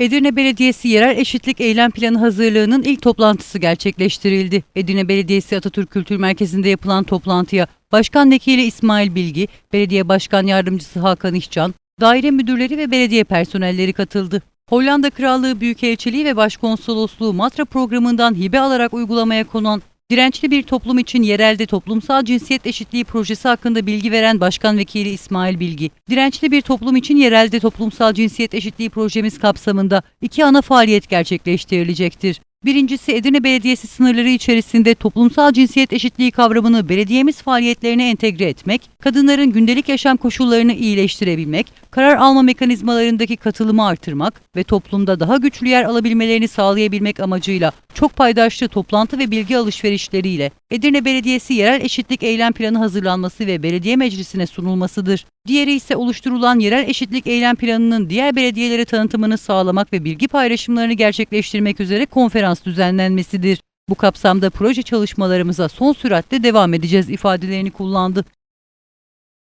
Edirne Belediyesi Yerel Eşitlik Eylem Planı hazırlığının ilk toplantısı gerçekleştirildi. Edirne Belediyesi Atatürk Kültür Merkezi'nde yapılan toplantıya Başkan Vekili İsmail Bilgi, Belediye Başkan Yardımcısı Hakan İşcan, daire müdürleri ve belediye personelleri katıldı. Hollanda Krallığı Büyükelçiliği ve Başkonsolosluğu Matra programından hibe alarak uygulamaya konan Dirençli bir toplum için yerelde toplumsal cinsiyet eşitliği projesi hakkında bilgi veren Başkan Vekili İsmail Bilgi, dirençli bir toplum için yerelde toplumsal cinsiyet eşitliği projemiz kapsamında iki ana faaliyet gerçekleştirilecektir. Birincisi Edirne Belediyesi sınırları içerisinde toplumsal cinsiyet eşitliği kavramını belediyemiz faaliyetlerine entegre etmek, kadınların gündelik yaşam koşullarını iyileştirebilmek, karar alma mekanizmalarındaki katılımı artırmak ve toplumda daha güçlü yer alabilmelerini sağlayabilmek amacıyla çok paydaşlı toplantı ve bilgi alışverişleriyle Edirne Belediyesi Yerel Eşitlik Eylem Planı hazırlanması ve belediye meclisine sunulmasıdır. Diğeri ise oluşturulan Yerel Eşitlik Eylem Planı'nın diğer belediyelere tanıtımını sağlamak ve bilgi paylaşımlarını gerçekleştirmek üzere konferans düzenlenmesidir. Bu kapsamda proje çalışmalarımıza son süratle devam edeceğiz ifadelerini kullandı.